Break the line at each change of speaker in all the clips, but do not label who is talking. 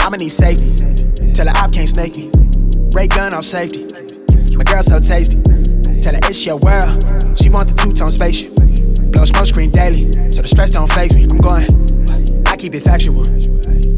I'ma need safety. Tell her op can't snake me. Ray gun off safety. My girl so tasty. Tell her it's your world. She want the two tone spaceship. Blow smoke screen daily, so the stress don't phase me. I'm going. I keep it factual.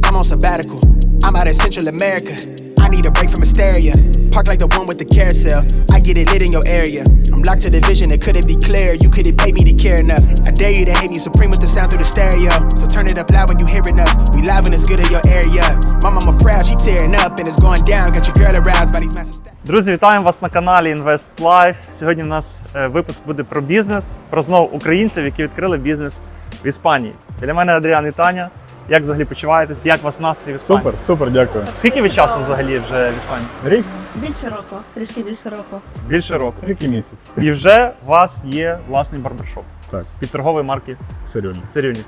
I'm on sabbatical. I'm out of Central America. I need a break from hysteria. Park like the one with the carousel. I get it lit in your area. I'm locked to the vision, it couldn't be clear. You couldn't pay me to care enough. I dare you to hate me supreme with the sound through the stereo. So turn it up loud when you hearing us. We live and it's good in your area. My mama proud, she tearing up and it's going down. Got your girl aroused by these massive stats.
Друзі, вітаємо вас на каналі Invest Life. Сьогодні у нас е, випуск буде про бізнес, про знову українців, які відкрили бізнес в Іспанії. Біля мене Адріан і Таня. Як взагалі почуваєтесь? Як у вас настрій в Іспанії?
Супер, супер, дякую.
Скільки ви часу взагалі вже в Іспанії?
Рік,
Більше року, трішки більше року.
Більше року.
рік і місяць.
І вже у вас є власний барбершоп
Так,
під торгової марки
серйозно.
Цирюнік.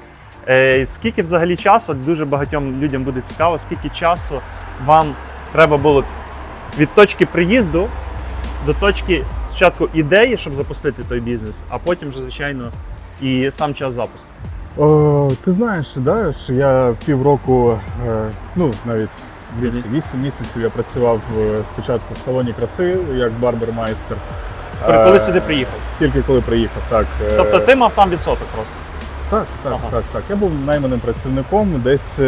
Е, скільки взагалі часу, дуже багатьом людям буде цікаво, скільки часу вам треба було від точки приїзду до точки спочатку ідеї, щоб запустити той бізнес, а потім вже, звичайно, і сам час запуску.
О, ти знаєш, да, що я півроку, е, ну навіть більше
Мгм.
8 місяців я працював е, спочатку в салоні краси як барбермайстер.
Коли
Е,
сюди приїхав.
Тільки коли приїхав, так.
Тобто ти мав там відсоток просто.
Так, так,
Ага.
так, так. Я був найманим працівником. Десь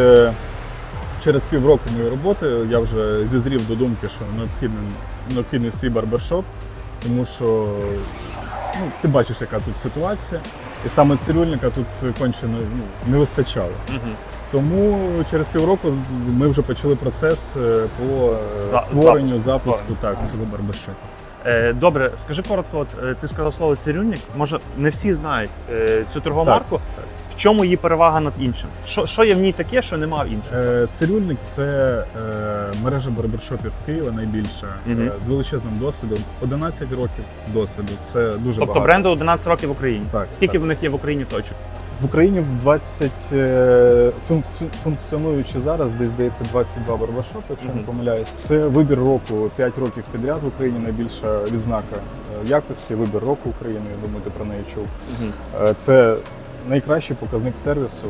через півроку моєї роботи я вже зізрів до думки, що необхідний, необхідний свій барбершоп, тому що ну, ти бачиш, яка тут ситуація, і саме цирюльника тут конче не, ну, не вистачало.
Угу.
Тому через півроку ми вже почали процес е, по е,
За-
створенню,
запуск,
запуску так, цього барбершопу.
Е, добре, скажи коротко, от, ти сказав слово цирюльник. Може, не всі знають цю торгову марку. В чому її перевага над іншим? Що, що є в ній таке, що нема в інших?
Е, Цирюльник це е, мережа барбершопів Києва найбільша
Мгм.
е, з величезним досвідом. 11 років досвіду. Це дуже
Тобто
багато.
бренду 11 років в Україні.
Так,
Скільки
так.
в них є в Україні точок?
В Україні в 20 е, функціонуючи зараз, десь здається 22 барбершопи, якщо
Мгм.
не помиляюсь. Це вибір року 5 років підряд в Україні. Найбільша відзнака е, якості. Вибір року України. Я думаю, ти про неї чув. Е, Це найкращий показник сервісу,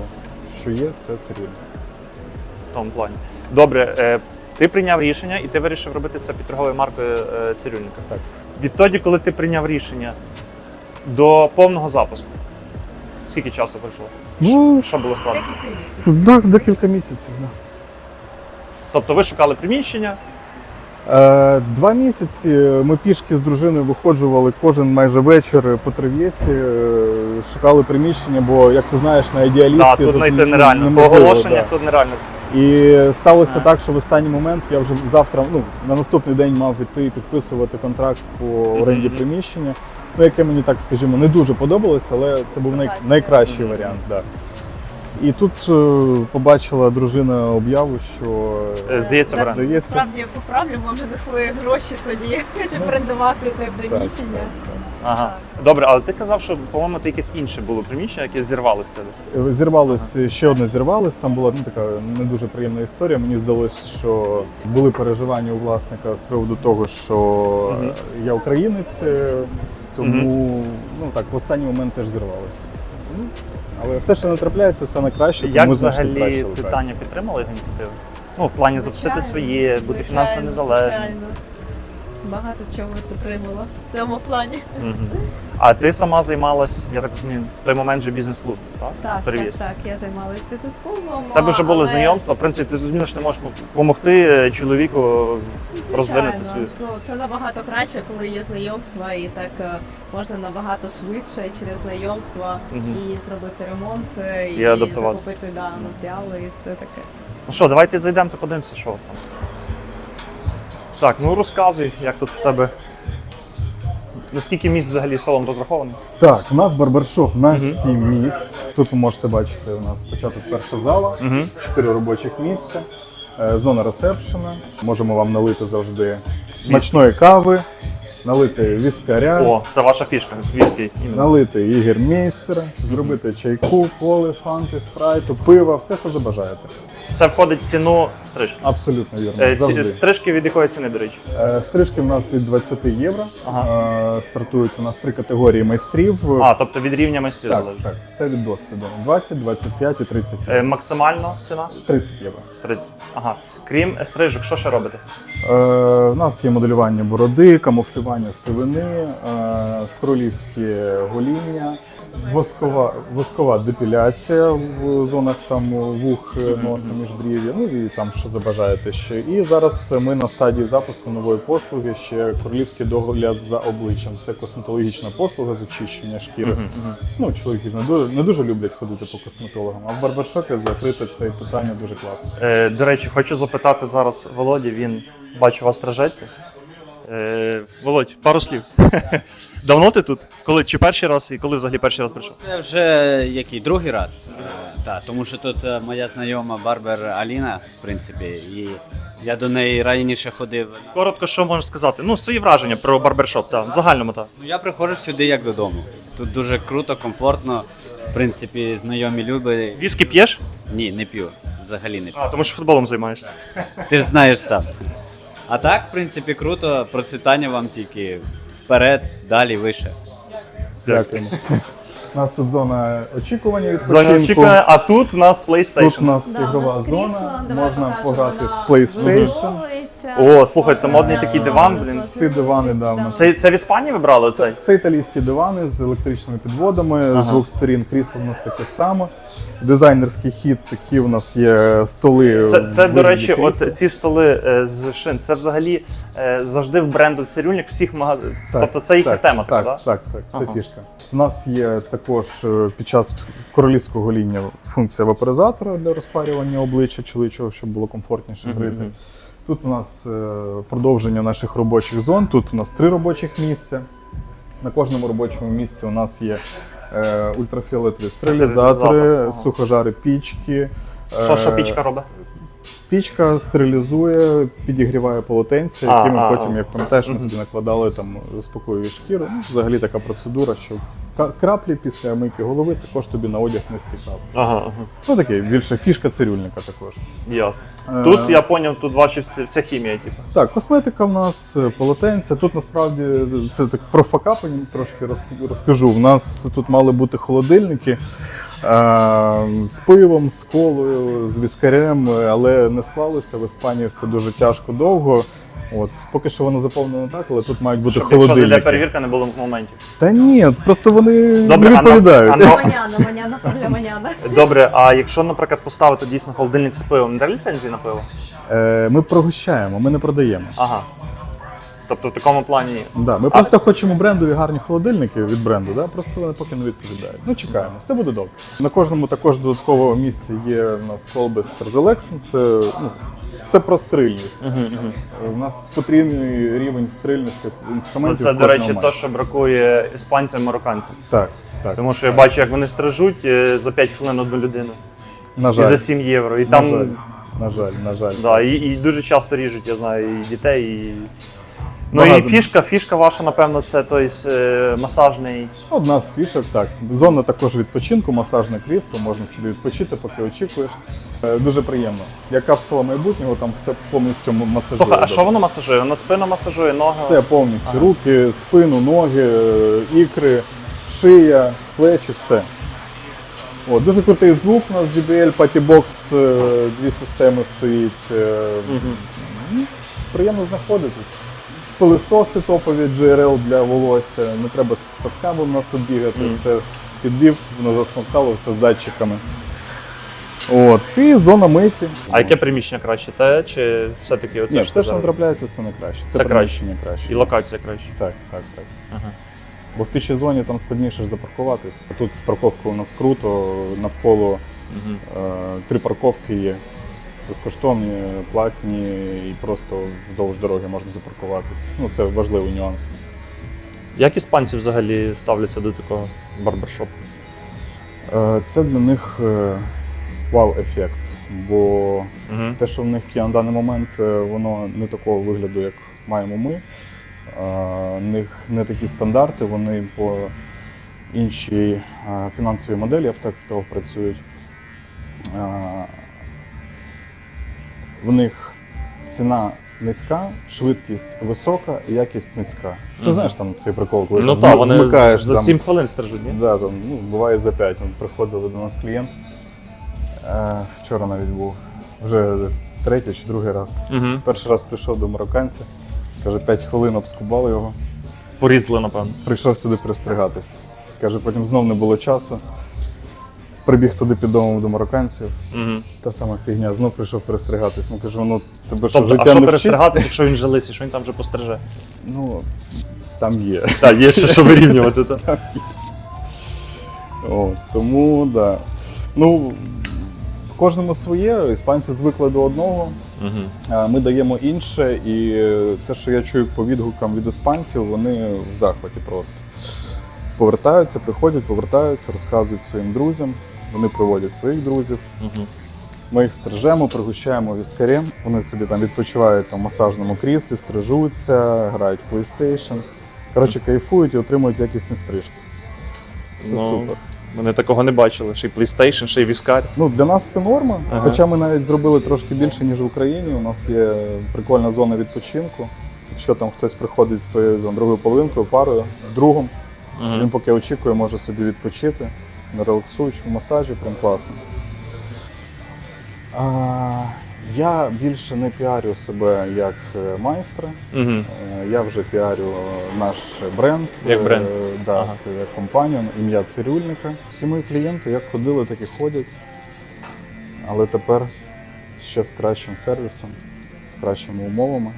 що є, це цирюльник.
В тому плані. Добре, е, ти прийняв рішення і ти вирішив робити це під торговою маркою е, цирюльника.
Так.
Відтоді, коли ти прийняв рішення до повного запуску, скільки часу пройшло?
Ну,
Що було складно?
так, декілька місяців. Да.
Тобто ви шукали приміщення,
Е, Два місяці ми пішки з дружиною виходжували кожен майже вечір по трив'єсі, е, шукали приміщення, бо як ти знаєш, на ідеалісті
да, тут знайти нереально. По оголошеннях
да.
тут нереально.
І сталося
А.
так, що в останній момент я вже завтра, ну на наступний день мав іти і підписувати контракт по оренді
Мгм.
приміщення. Ну, яке мені так скажімо, не дуже подобалося, але це був най- найкращий
Мгм.
варіант. Да. І тут е, побачила дружина об'яву, що
Е, Здається,
Нас.
Здається.
Насправді я поправлю, ми вже несли гроші тоді, щоб орендувати те приміщення.
Ага. Добре, але ти казав, що, по-моєму, ти якесь інше було приміщення, яке зірвалося тебе.
Зірвалось ще одне зірвалось. Там була ну, така не дуже приємна історія. Мені здалось, що були переживання у власника з приводу того, що
Мгм.
я українець, е, тому ну так в останній момент теж зірвалося. Ну, але все, що не трапляється, все на краще. тому
Як
ми знайшли
взагалі
кращу локацію.
Підтримала його ініціативу? Ну, в плані запустити
Звичайно,
своє, бути фінансово незалежним.
звичайно. Багато чого підтримала в цьому плані.
Мгм. А ти сама займалась, я так розумію, в той момент же бізнес-клуб, так?
Так, так,
Перевіз.
так. Я займалася бізнес-клубом.
У тебе вже були
але-
знайомства, в принципі, ти зрозумієш, що ти можеш допомогти е, чоловіку
Звичайно.
розвинути свою.
Ну, це набагато краще, коли є знайомства, і так е, можна набагато швидше через знайомства
Мгм.
і зробити ремонт, е,
І
і,
адаптуватися.
закупити да, матеріали і все таке.
Ну що, давайте зайдемо та подивимося, що у вас там. Так, ну розказуй, як тут в тебе. Наскільки місць взагалі салон розрахований?
Так, у нас барбершоп на
Мгм.
7 місць. Тут ви можете бачити, у нас спочатку перша зала,
Угу.
4 робочих місця, е, зона ресепшена. Можемо вам налити завжди смачної кави, налити віскаря.
О, це ваша фішка, віскі. іменно.
Налити ігермейстера, зробити чайку, коли, фанти, спрайту, пива, все, що забажаєте.
Це входить в ціну стрижки.
Абсолютно вірно.
Е, ці-
Завжди.
Стрижки від якої ціни, до речі?
Е, Стрижки в нас від 20 євро. Е, Стартують у нас три категорії майстрів.
А, тобто від рівня майстрів
так,
залежить.
так, все від досвіду. 20, 25 і 30
Е,
євро.
максимально ціна?
30 євро.
30. Ага. Крім стрижок, що ще робите?
Е, У нас є моделювання бороди, камуфлювання сивини, е, королівське гоління, воскова, воскова депіляція в зонах там вух, носа, міжбрів'я, ну і там що забажаєте ще. І зараз ми на стадії запуску нової послуги ще королівський догляд за обличчям. Це косметологічна послуга з очищення шкіри. Ну, чоловіки не дуже, не дуже люблять ходити по косметологам, а в барбершопі закрити це питання дуже класно.
Е, до речі, хочу запитати зараз Володі, він бачу вас стражеться. Е, Володь, пару слів. Давно ти тут? Коли чи перший раз і коли взагалі перший раз прийшов?
Це вже який другий раз. Е, Так, тому що тут е, моя знайома Барбер Аліна, в принципі, і я до неї раніше ходив.
Коротко, що можеш сказати? Ну, свої враження про барбершоп, так, в загальному так.
Ну, я приходжу сюди як додому. Тут дуже круто, комфортно. В принципі, знайомі люди.
Віскі п'єш?
Ні, не п'ю. Взагалі не п'ю.
А, тому що футболом займаєшся.
Ти ж знаєш сам. А так, в принципі, круто. Процвітання вам тільки вперед, далі, вище.
Дякуємо. У нас тут зона очікування відпочинку.
Зона очікування, а тут в нас
Тут у нас
Да,
ігрова
у нас крісло,
зона,
давай
можна
покажемо,
пограти в PlayStation.
О, слухай, це модний такий диван, блін.
Ці дивани, да, у нас.
Це, це в Іспанії вибрали цей?
Це італійські дивани з електричними підводами, з
Ага.
двох сторін крісло у нас таке саме. Дизайнерський хід, такі у нас є столи.
Це, це
в
до
вигляді
речі,
крісла.
от ці столи е, з шин, це взагалі е, завжди в бренду Цирюльник всіх магазинів.
Так,
Тобто це їхня
так,
тема,
так,
така,
так, так, це
Ага.
фішка. У нас є також е, під час королівського гоління функція вапоризатора для розпарювання обличчя чоловічого, щоб було комфортніше
Мгм,
грити.
мгм.
Тут у нас е, продовження наших робочих зон. Тут у нас три робочих місця. На кожному робочому місці у нас є е, ультрафіолетові стерилізатори, сухожари пічки.
Що, що
Е,
пічка робить?
Пічка стерилізує, підігріває полотенця, які ми потім, як пам'ятаєш, ми тоді накладали там заспокоює шкіру. Взагалі така процедура, що краплі після мийки голови також тобі на одяг не стікали.
Ага, ага.
Ну таке більше фішка цирюльника також.
Ясно.
Е,
Тут я поняв, тут ваші вся хімія, типу.
Так, косметика в нас, е, полотенця. Тут насправді це так про факапи трошки розкажу. У нас тут мали бути холодильники. Е, З пивом, з колою, з віскарем, але не склалося. В Іспанії все дуже тяжко довго. От поки що воно заповнено так, але тут мають бути
Щоб якщо
холодильники.
зайде перевірка, не було моментів.
Та ні, просто вони
Добре,
не
а
відповідають.
а
павля маняна.
Добре, а якщо, наприклад, поставити дійсно холодильник з пивом, не треба ліцензії на пиво?
Е, Ми прогощаємо, ми не продаємо.
Ага. Тобто в такому плані.
Да, ми просто хочемо брендові гарні холодильники від бренду, да? просто вони поки не відповідають. Ну, чекаємо, все буде добре. На кожному також додатковому місці є у нас колби з перзелексом. Це, ну, це про стрільність. У нас потрібний рівень стрільності
Ну,
інструментів.
це, до речі, те, що бракує іспанцям марокканцям.
Так, так.
Тому що я бачу, як вони стрижуть е, за 5 хвилин одну людину.
На жаль.
І за 7 євро. І
на
там
жаль, на жаль, на жаль.
Да, і, і дуже часто ріжуть, я знаю, і дітей, і. Ну
Багато.
і фішка, фішка ваша, напевно, це той е, масажний.
Одна з фішок, так. Зона також відпочинку, масажне крісло, можна собі відпочити, поки очікуєш. Е, Дуже приємно. Як капсула майбутнього, там все повністю м- масажує.
Слухай, а що воно масажує? Воно спину масажує, ноги.
Все повністю. Руки, спину, ноги, е, ікри, шия, плечі, все. О, дуже крутий звук у нас JBL Pattybox, е, дві системи стоїть. е, Приємно знаходитись. Пилисоси топові GRL для волосся. Не треба з садками у нас тут бігати,
Мгм.
все підбів, воно засмоктало, все з датчиками. От. І зона мийки.
А яке приміщення краще? Те чи все-таки оце
Ні, все, що
зараз?
трапляється, все найкраще. Це,
Це краще.
приміщення краще.
І локація краще.
Так, так, так.
Ага.
Бо в пічій зоні там складніше запаркуватись. Тут з парковкою у нас круто, навколо
Угу.
е, три парковки є. Безкоштовні, платні і просто вдовж дороги можна запаркуватись. Ну, це важливий нюанс.
Як іспанці взагалі ставляться до такого барбершопу?
Е, це для них е, вау-ефект. Бо
Угу.
те, що в них є на даний момент, е, воно не такого вигляду, як маємо ми. В них не такі стандарти, вони по іншій фінансовій моделі, я б так сказав, працюють. В них ціна низька, швидкість висока і якість низька. Ти знаєш там цей прикол, коли
Ну
там
так, вони
вмикаєш
за
там,
7 хвилин стрижуть, ні?
Да, там, ну, буває за 5. От приходили до нас клієнт. Е, вчора навіть був. Вже третій чи другий раз.
Угу.
Перший раз прийшов до марокканця, каже, 5 хвилин обскубали його.
Порізали, напевно.
Прийшов сюди пристригатись. Каже, потім знов не було часу. Прибіг туди під домом до марокканців.
Угу.
Та сама фігня, знов прийшов перестригатись. Ми кажемо, ну тебе що
Тобто,
життя
а що
не вчить?
перестригатися, якщо він же лисий, що він там вже постриже?
Ну, там є.
Так, є ще що вирівнювати. так.
О, тому да. Ну, кожному своє, іспанці звикли до одного.
Угу.
а Ми даємо інше, і те, що я чую по відгукам від іспанців, вони в захваті просто. Повертаються, приходять, повертаються, розказують своїм друзям. Вони приводять своїх друзів.
Угу.
Ми їх стрижемо, пригощаємо віскарем. Вони собі там відпочивають там, в масажному кріслі, стрижуться, грають в PlayStation. Коротше, кайфують і отримують якісні стрижки. Все
Ну,
супер.
Вони такого не бачили. Ще й PlayStation, ще й віскар.
Ну, для нас це норма.
Ага.
Хоча ми навіть зробили трошки більше, ніж в Україні. У нас є прикольна зона відпочинку. Якщо там хтось приходить зі своєю там, другою половинкою, парою, другом, він
Угу.
поки очікує, може собі відпочити на релаксуючому масажі, прям класно. А, я більше не піарю себе як е, майстра.
Угу.
Я вже піарю наш бренд,
Як бренд?
е, да,
Ага.
як компанію, ім'я Цирюльника. Всі мої клієнти як ходили, так і ходять. Але тепер ще з кращим сервісом, з кращими умовами.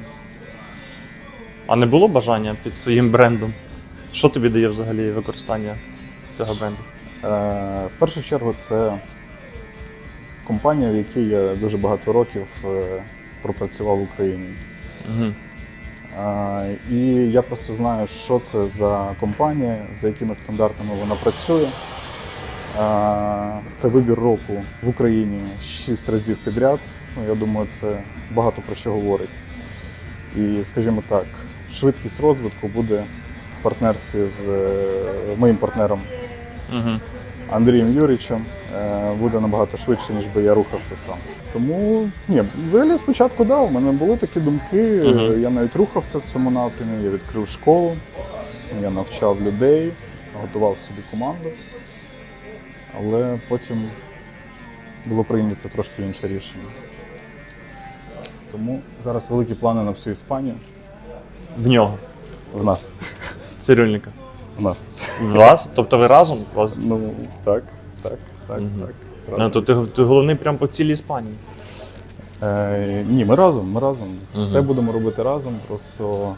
А не було бажання під своїм брендом? Що тобі дає взагалі використання цього бренду?
Е, В першу чергу, це компанія, в якій я дуже багато років е, пропрацював в Україні.
Угу.
І я просто знаю, що це за компанія, за якими стандартами вона працює. Це вибір року в Україні 6 разів підряд. Ну, я думаю, це багато про що говорить. І, скажімо так, швидкість розвитку буде в партнерстві з моїм партнером
Угу.
Андрієм Юрійовичем е, буде набагато швидше, ніж би я рухався сам. Тому ні, взагалі спочатку да, у мене були такі думки. Е, Я навіть рухався в цьому напрямі, я відкрив школу, я навчав людей, готував собі команду. Але потім було прийнято трошки інше рішення. Тому зараз великі плани на всю Іспанію.
В нього,
В нас.
цирюльника.
В нас.
Вас? Тобто ви разом? Вас...
Ну, так, так, так,
Мгм.
так.
Ну,
Разом.
то ти, ти головний прямо по цілій Іспанії.
Е, ні, ми разом, ми разом.
Мгм.
Все будемо робити разом, просто.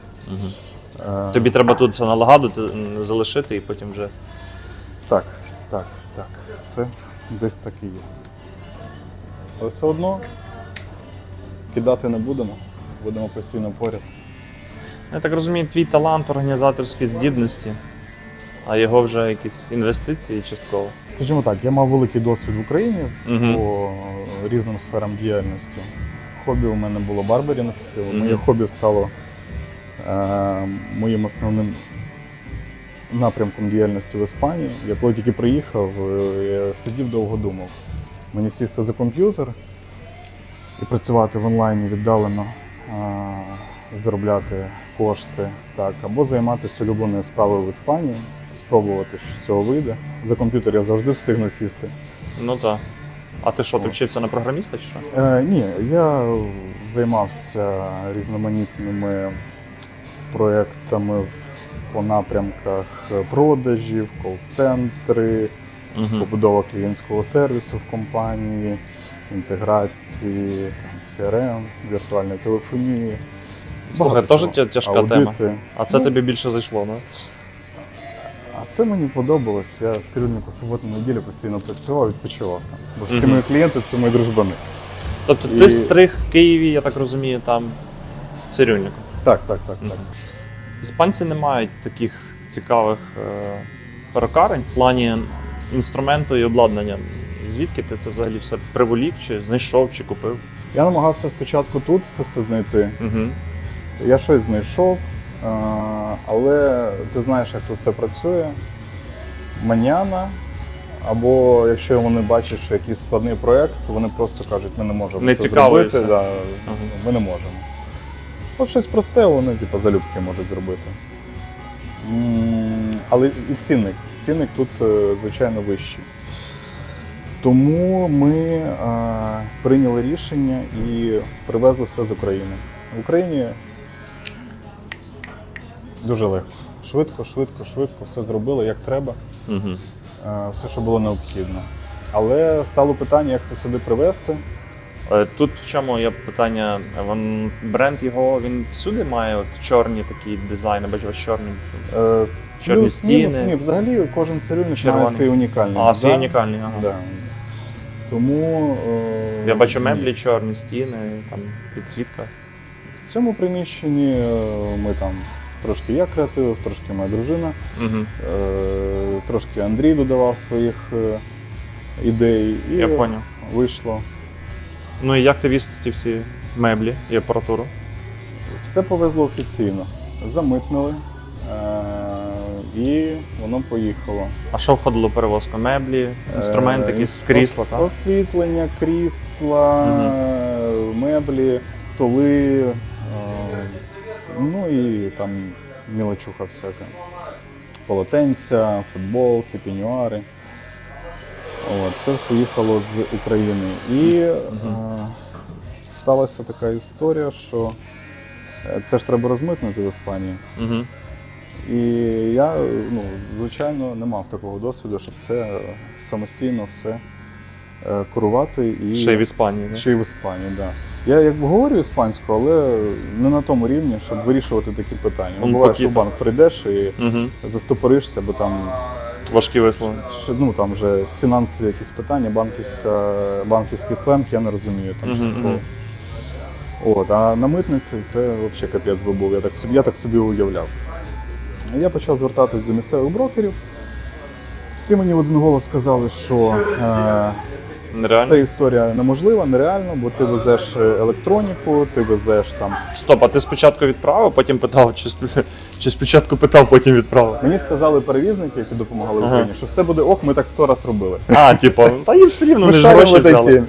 Е,
Тобі треба тут все налагодити, м, залишити і потім вже.
Так, так, так. Це десь так і є. Але все одно кидати не будемо, будемо постійно поряд.
Я так розумію, твій талант, організаторські здібності, а його вже якісь інвестиції частково.
Скажімо так, я мав великий досвід в Україні
Мгм.
по різним сферам діяльності. Хобі у мене було барберінг. Моє
Мгм.
хобі стало е, моїм основним напрямком діяльності в Іспанії. Я коли тільки приїхав, е, я сидів довго думав. Мені сісти за комп'ютер і працювати в онлайні віддалено, е, заробляти кошти, так, або займатися улюбленою справою в Іспанії, спробувати, що з цього вийде. За комп'ютер я завжди встигну сісти.
Ну так. А ти що, ти вчився на програміста чи що?
Е, ні, я займався різноманітними проєктами по напрямках продажів, кол-центри,
Угу.
побудова клієнтського сервісу в компанії, інтеграції, там, CRM, віртуальної телефонії.
Слухай, теж тяжка тема. А це
Ну,
тобі більше зайшло, ну?
Це мені подобалось. Я в цирюльнику суботу неділю постійно працював, відпочивав там. Бо всі
Мгм.
мої клієнти це мої дружбани.
Тобто
І-
ти стриг в Києві, я так розумію, там цирюльником.
Так, так, так, так.
Мгм. Іспанці не мають таких цікавих е, перукарень в плані інструменту і обладнання. Звідки ти це взагалі все приволік, чи знайшов, чи купив?
Я намагався спочатку тут це все знайти.
Угу.
Я щось знайшов, але ти знаєш, як тут це працює. Маняна, Або якщо вони бачать, що якийсь складний проєкт, вони просто кажуть, ми не можемо
Не
це зробити. Да, Ми не можемо. От щось просте, вони типу, залюбки можуть зробити. Але і цінник. Цінник тут, е, звичайно, вищий. Тому ми е, прийняли рішення і привезли все з України. В Україні дуже легко. Швидко, швидко, швидко, все зробили як треба,
Угу.
все, що було необхідно. Але стало питання, як це сюди привезти.
Е, Тут в чому є питання? Він, бренд його він всюди має от чорні такі дизайни, вас чорні.
Е,
Чорні
плюс, мінус,
стіни.
ні, взагалі кожен цирюльник має свій унікальний.
А, свій унікальний, ага.
Да. Тому е,
Я бачу меблі чорні, стіни, там підсвітка.
В цьому приміщенні е, ми там трошки я креатив, трошки моя дружина,
Угу.
е, трошки Андрій додавав своїх е, ідей. І
Я поняв.
вийшло.
Ну і як ти віз ці всі меблі і апаратуру?
Все повезло офіційно. Замитнили. Е, і воно поїхало.
А що входило в перевозку? Меблі, інструменти,
Е,
якісь крісла, так?
Освітлення, крісла, меблі, столи, е, ну і там мілочуха всяка. Полотенця, футболки, пінюари. От, це все їхало з України. І е, сталася така історія, що е, це ж треба розмитнути в Іспанії.
Угу.
І я, ну, звичайно, не мав такого досвіду, щоб це самостійно все е, керувати і
Ще й в Іспанії, не?
ще й в Іспанії, да. Я якби говорю іспанську, але не на тому рівні, щоб вирішувати такі питання.
Он
Буває, що в банк прийдеш і
Угу.
застопоришся, бо там,
Важкі вислови.
ну, там вже фінансові якісь питання, банківська, банківський сленг, я не розумію там частково.
мгм.
От, а на митниці це взагалі капець би був. Я так, собі- я так собі уявляв. Я почав звертатись до місцевих брокерів. Всі мені в один голос сказали, що е,
Нереально.
Це історія неможлива, нереально, бо ти везеш електроніку, ти везеш там.
Стоп, а ти спочатку відправив, потім питав, чи, сп- чи спочатку питав, потім відправив.
Мені сказали перевізники, які допомагали в
Ага.
Україні, що все буде ок, ми так сто раз робили.
А, типу, та їм все рівно, вони ж гроші взяли.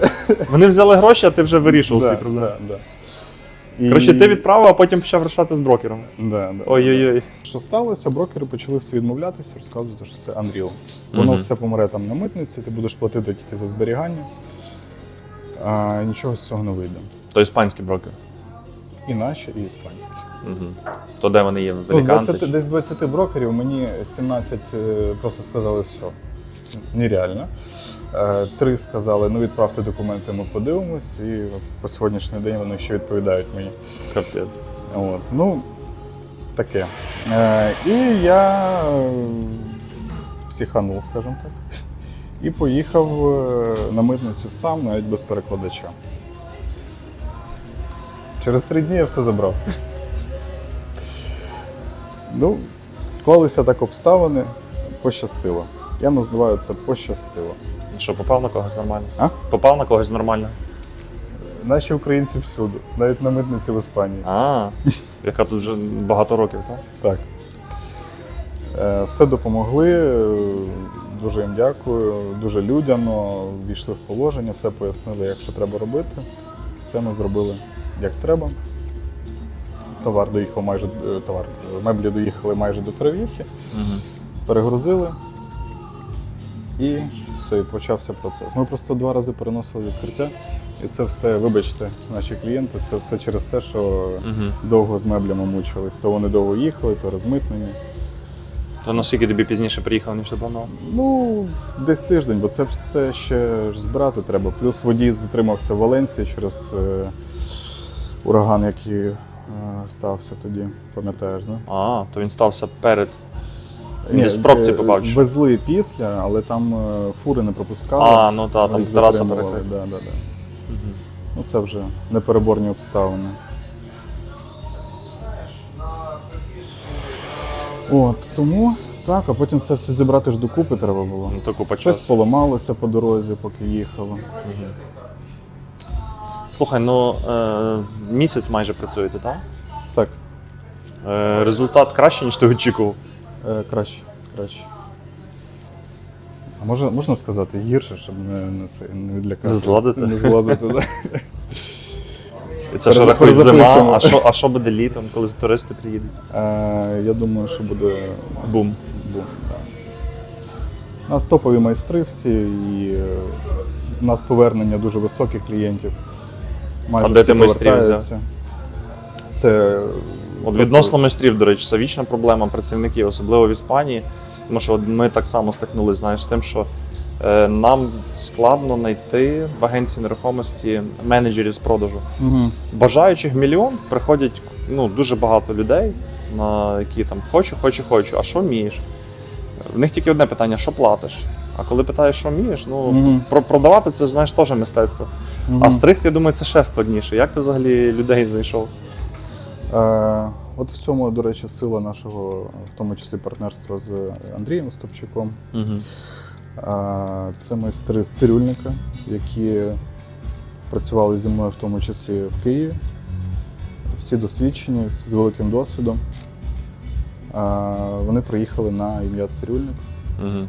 Вони взяли гроші, а ти вже вирішив
Да,
всі проблеми.
да, да. І-
Коротше, ти відправив, а потім почав рішати з брокером.
Да, да.
Ой-ой-ой.
Що сталося? Брокери почали всі відмовлятися, розказувати, що це Unreal. Воно
Мгм.
все помре там на митниці, ти будеш платити тільки за зберігання, а нічого з цього не вийде.
То іспанський брокер.
І наші, і іспанські.
Угу. То де вони є?
Ну, з 20, десь 20 брокерів мені 17 е, просто сказали все. Нереально. Е, Три сказали, ну відправте документи, ми подивимось, і по сьогоднішній день вони ще відповідають мені.
Капець.
От. Ну, таке. Е, і я е, психанув, скажімо так. І поїхав на митницю сам, навіть без перекладача. Через три дні я все забрав. Ну, склалися так обставини, пощастило. Я називаю це пощастило.
Що, попав на когось нормально?
А?
Попав на когось нормально.
Наші українці всюди, навіть на митниці в Іспанії.
А, яка тут вже багато років, так?
Так. Е, Все допомогли. е, Дуже їм дякую. Дуже людяно війшли в положення, все пояснили, як що треба робити. Все ми зробили як треба. Товар доїхав майже е, товар. Меблі доїхали майже до Терев'їхи,
Угу.
перегрузили і все, і почався процес. Ми просто два рази переносили відкриття, і це все, вибачте, наші клієнти, це все через те, що
Угу.
довго з меблями мучились. То вони довго їхали, то розмитнені.
То наскільки тобі пізніше приїхав, ніж запланував?
Ну, десь тиждень, бо це все ще ж збирати треба. Плюс водій затримався в Валенції через е, ураган, який е, стався тоді, пам'ятаєш, да?
А, то він стався перед. Він десь пробці
е,
попав. чи?
Везли після, але там е, фури не пропускали.
А, ну так, там
їх
траса
затримували,
перекрита.
Да, да, да.
Мгм.
Ну це вже непереборні обставини. От, тому так, а потім це все зібрати ж докупи треба було.
Ну, то купа
Щось
часу.
поламалося по дорозі, поки їхало.
Мгм. Слухай, ну е, місяць майже працюєте, так?
Так,
Е, результат краще, ніж ти очікував.
Е, краще, краще. А може, можна сказати гірше, щоб не, не, це, не відлякати?
Не зладити?
Не зладити, да.
І це ж рахують зима, а що, а що буде літом, коли туристи приїдуть?
Е, я думаю, що буде бум. бум да. У нас топові майстри всі, і е, у нас повернення дуже високих клієнтів. Майже
А де
всі
ти майстрів
повертаються. Це
От відносно майстрів, до речі, це вічна проблема працівників, особливо в Іспанії. Тому що ми так само стикнулися знаєш, з тим, що е, нам складно знайти в агенції нерухомості менеджерів з продажу.
Угу.
Бажаючих мільйон приходять ну, дуже багато людей, на які там хочу, хочу, хочу. А що вмієш? В них тільки одне питання: що платиш? А коли питаєш, що вмієш, ну
Мгм.
про продавати це знаєш теж мистецтво. А стригти, я думаю, це ще складніше. Як ти взагалі людей знайшов?
Е, от в цьому, до речі, сила нашого, в тому числі партнерства з Андрієм Стопчуком.
Угу.
Це майстри з цирюльника, які працювали зі мною в тому числі в Києві. Всі досвідчені, всі з великим досвідом. Е, Вони приїхали на ім'я цирюльник,
Угу.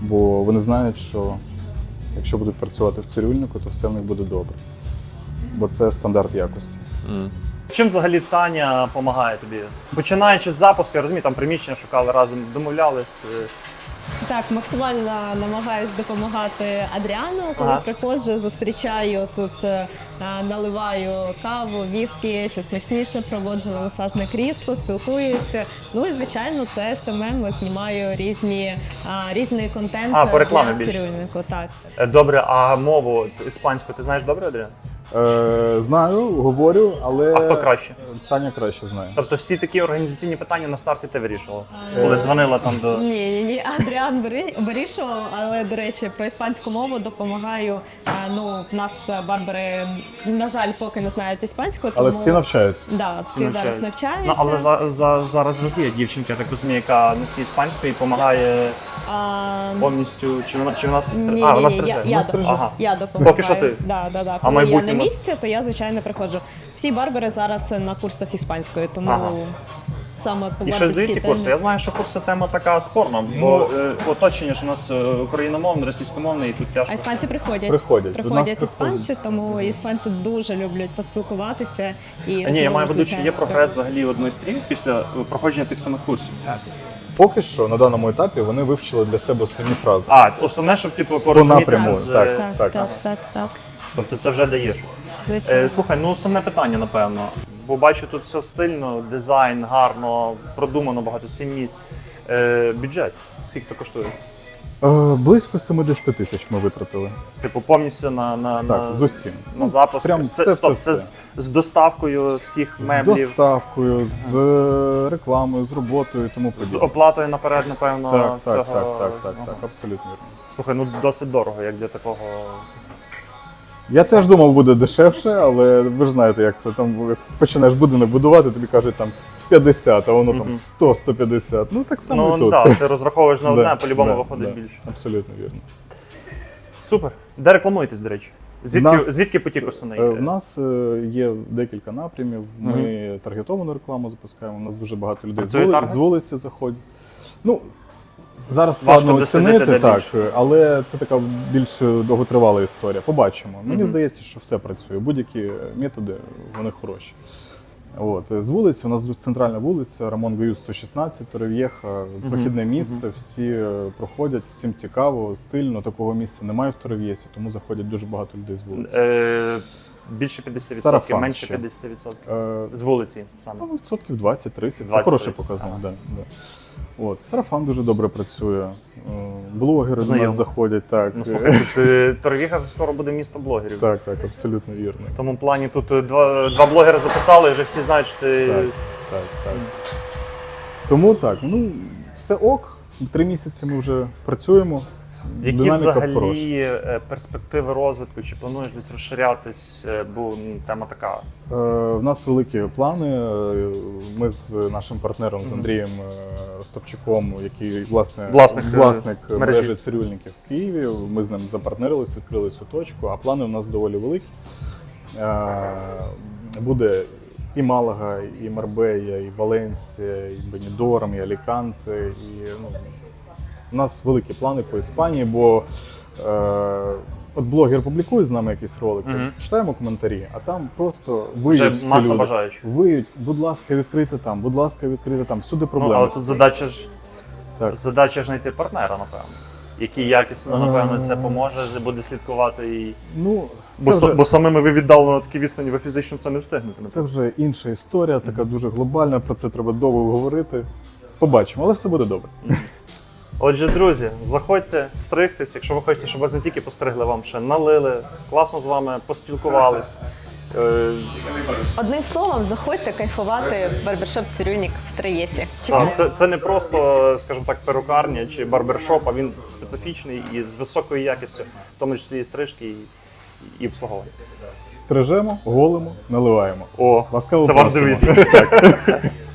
бо вони знають, що якщо будуть працювати в цирюльнику, то все в них буде добре. Бо це стандарт якості.
Чим взагалі Таня допомагає тобі? Починаючи з запуску, я розумію, там приміщення шукали разом, домовлялись. е,
Так, максимально намагаюсь допомагати Адріану, коли
Ага.
приходжу, зустрічаю тут, е, е, наливаю каву, віскі, щось смачніше, проводжу на масажне крісло, спілкуюся. Ну і звичайно, це СММ, знімаю різні, а, різний контент
А, по рекламі
для
більше.
цирюльнику. Так.
Е, Добре, а мову іспанську ти знаєш добре, Адріан?
Е, знаю, говорю, але
А хто краще?
Таня краще знає.
Тобто всі такі організаційні питання на старті ти вирішувала?
Е,
Коли дзвонила там до.
Ні, ні, ні, Адріан Бери- вирішував, але до речі, про іспанську мову допомагаю. А, Ну, в нас е, барбери, на жаль, поки не знають іспанську, тому
Але всі навчаються.
Да, всі, зараз
навчаються.
навчаються.
Ну, але за, за, зараз в нас є дівчинка, я так розумію, яка носить іспанську і допомагає
а,
повністю. Чи вона чи вона стри...
ні,
А,
ні,
вона
ні,
стриже.
я,
Вона
я,
стриже. Ага.
я допомагаю.
Поки що ти?
Да, да, да.
А
Коли я? Місці, то я звичайно приходжу. Всі барбери зараз на курсах іспанської, тому
Ага.
саме по
І ще
барберській
здають ті
темі.
курси. Я знаю, що курси тема така спорна, бо е, оточення ж у нас е, україномовне, російськомовне, і тут тяжко.
А іспанці приходять.
Приходять. До нас
Приходять
приходять.
іспанці, тому іспанці дуже люблять поспілкуватися. І
А ні, я маю в виду, чи
звичайно,
є прогрес взагалі у майстрів після е, проходження тих самих курсів.
Поки що на даному етапі вони вивчили для себе основні фрази.
А, основне, щоб типу
По
порозумітися
напряму,
з.
так.
Так,
Так.
так, так, так.
Тобто це вже даєш. Е, слухай, ну основне питання, напевно. Бо бачу тут все стильно, дизайн, гарно, продумано, багато сім місць. Е, бюджет, скільки то коштує?
Е, близько 70 тисяч ми витратили.
Типу, повністю на, на,
Так,
на,
з усім.
на запуск.
прям
це,
це
стоп,
все,
це
все.
з, з доставкою всіх
З
меблів,
доставкою, з е, рекламою, з роботою і тому
з
подібне.
оплатою наперед, напевно,
Так, так,
всього.
так, так, так,
Ага.
так, абсолютно вірно.
Слухай, ну досить дорого, як для такого.
Я теж думав, буде дешевше, але ви ж знаєте, як це там як починаєш будинок будувати, тобі кажуть там 50, а воно там 100-150. Ну так само і
Ну
тут.
да, ти розраховуєш на одне,
Да,
а по-любому
да,
виходить
да.
більше.
Абсолютно вірно.
Супер. Де рекламуєтесь, до речі? Звідки,
нас,
звідки потік основний?
е, В нас е, є декілька напрямів. Ми таргетовану рекламу запускаємо. У нас дуже багато людей з,
Працює
вули...
таргет?
з вулиці заходять. Ну, зараз
Важко
складно
дослідити,
оцінити,
де
так, але це така більш довготривала історія. Побачимо. Мені
Мгм.
здається, що все працює. Будь-які методи вони хороші. От, з вулиці, у нас центральна вулиця, Рамон Гаю 116, Торев'єха, прохідне місце, всі е, проходять, всім цікаво, стильно, такого місця немає в Торев'єсі, тому заходять дуже багато людей з вулиці.
Е, більше 50%,
Сарафан
менше
ще.
50%.
Е,
З вулиці саме.
Ну, відсотків 20-30. Це
20-30,
хороший показник.
ага.
Да, да. От, сарафан дуже добре працює. Блогери Блогери до нас заходять. Так,
Ну слухайте, тут е, Торвіха скоро буде місто блогерів.
так, так, абсолютно вірно.
В тому плані тут е, два, два блогери записали, і вже всі знають, що ти.
Так, так, так. Тому так, ну все ок. Три місяці ми вже працюємо.
Які
Динаміка
взагалі е, перспективи розвитку? Чи плануєш десь розширятись? Е, Бо тема така.
Е, В нас великі плани. Ми з нашим партнером з Андрієм Стопчуком, який власне
Власник,
власник
мережі.
мережі цирюльників в Києві. Ми з ним запартнерились, відкрили цю точку. А плани у нас доволі великі. Буде і Малага, і Марбея, і Валенсія, і Бенідорм, і Аліканте, і ну, У нас великі плани по Іспанії, бо е, от блогер публікує з нами якісь ролики,
Мгм.
читаємо коментарі, а там просто
Вже
виють всі
маса
люди.
бажаючих.
Виють, будь ласка, відкрити там, будь ласка, відкрити там. Всюди
Ну,
проблеми.
але тут задача ж
Так.
задача ж знайти партнера, напевно. Який якісно, напевно, це поможе, буде слідкувати і.
Ну,
Бо,
це вже-
бо самими ви віддалено на такі відстані, ви фізично це не встигнете.
Це вже інша історія, така дуже глобальна. Про це треба довго говорити. Побачимо, але все буде добре.
Отже, друзі, заходьте, стригтесь. Якщо ви хочете, щоб вас не тільки постригли, вам ще налили, класно з вами поспілкувались. Е,
Одним словом, заходьте кайфувати в барбершоп Цирюльник в. Чекаю.
Так, це, це не просто, скажімо так, перукарня чи барбершоп, а він специфічний і з високою якістю, в тому числі і стрижки, і, і обслуговування.
Стрижемо, голимо, наливаємо.
О,
Ласкаво
це ваш девіз.